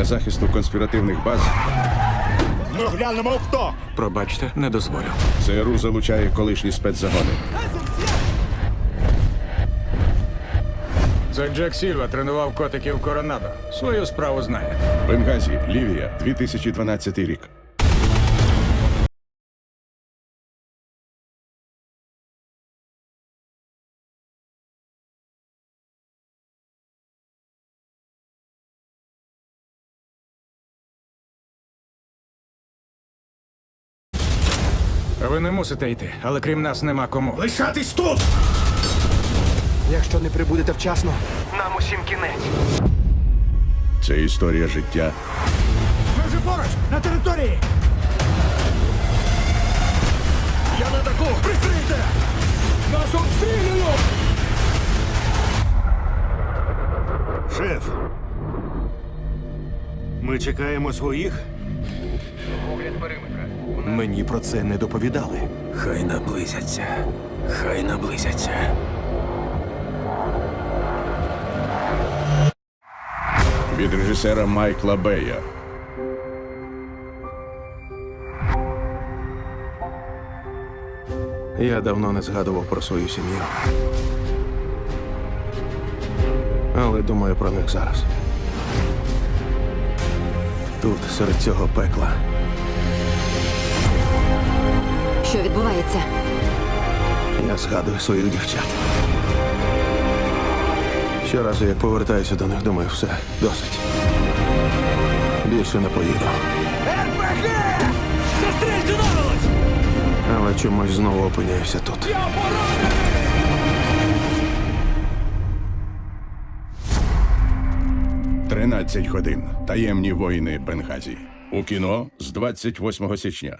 для захисту конспіративних баз Ми глянемо хто. Пробачте, не дозволю. ЦРУ залучає колишні спецзагони. Це Джек Сільва тренував котиків Коронадо. Свою справу знає. Бенгазі, Лівія, 2012 рік. Ви не мусите йти, але крім нас нема кому. Лишатись тут! Якщо не прибудете вчасно, Нам усім кінець. Це історія життя Ми вже поруч, на території! Я на таку! Прикрийте! Нас обстрілюють! Шеф. Ми чекаємо своїх. Мені про це не доповідали. Хай наблизяться. Хай наблизяться. від режисера Майкла Бея. Я давно не згадував про свою сім'ю. Але думаю про них зараз. Тут, серед цього пекла. Що відбувається? Я згадую своїх дівчат. Щоразу, як повертаюся до них, думаю, все, досить. Більше не поїду. РПГ! Застрельте наволоч! Але чомусь знову опиняюся тут. Я поранений! «13 годин. Таємні воїни Бенгазі. У кіно з 28 січня.